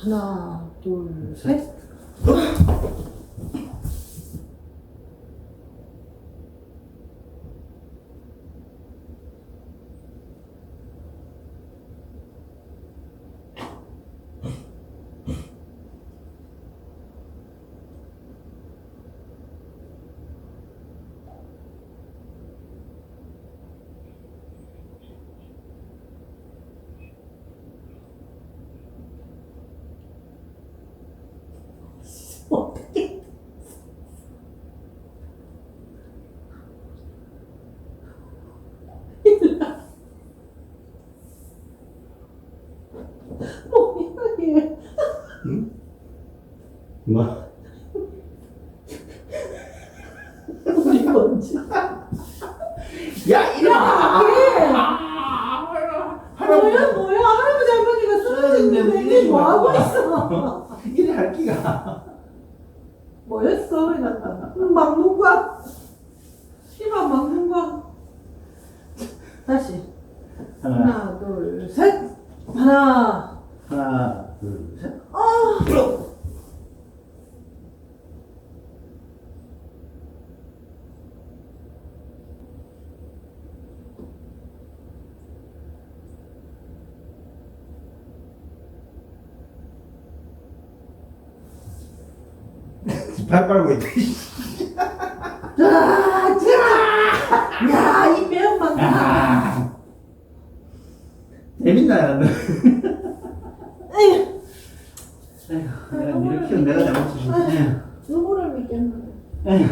하나, 둘, 셋. 뭐야 얘? 뭐? 우리 뭔지. 야 이놈아! 뭐야 할아버지 뭐야 할아버지 할머니가 쓰러졌는데 이게 뭐 하고 있어? 이래 할 기가 뭐였어 이랬다. 막는 거야. 씨발 막는 거야. 다시 하나 하나 둘 셋. 하나. 하나 둘 셋 아. 발 빨고 있다 자, 자. 야, 이 매운맛. 아. 재밌나? 에휴, 에휴, 내가 이렇게 키운 내가 잘못했지. 에휴, 누구를 믿겠노래? 에휴,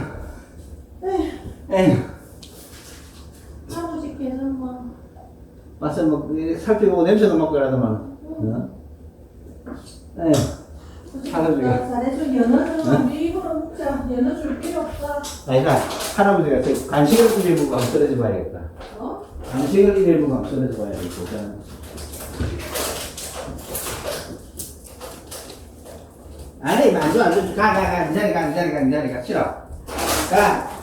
에휴, 에휴. 아버지 걔는 뭐. 맛을 뭐 살펴보고 냄새도 맡고 이러더만. 어? 에휴, 할아버지가. 잘해준 연어는 우리 입으로 먹자. 연어 줄 필요 없어. 아니다. 할아버지가 저 간식을 한번 썰어줘 봐야겠다. 어? 간식을 한번 썰어줘 봐야겠다. 아니, 안 줘, 안 줘. 가, 가, 가. 이 자리 가, 이 자리 가, 이 자리 가. 싫어. 가.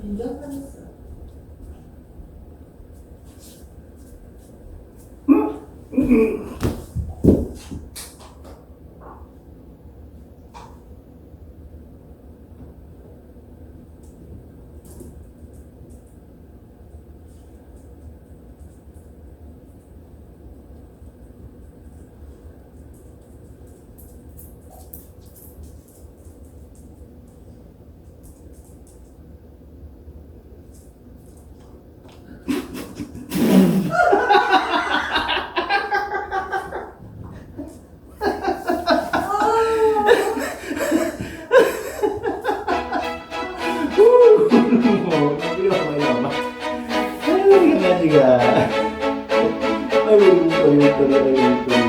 빈정상했어. 와 봐, 이리 와봐. 아이고, 이게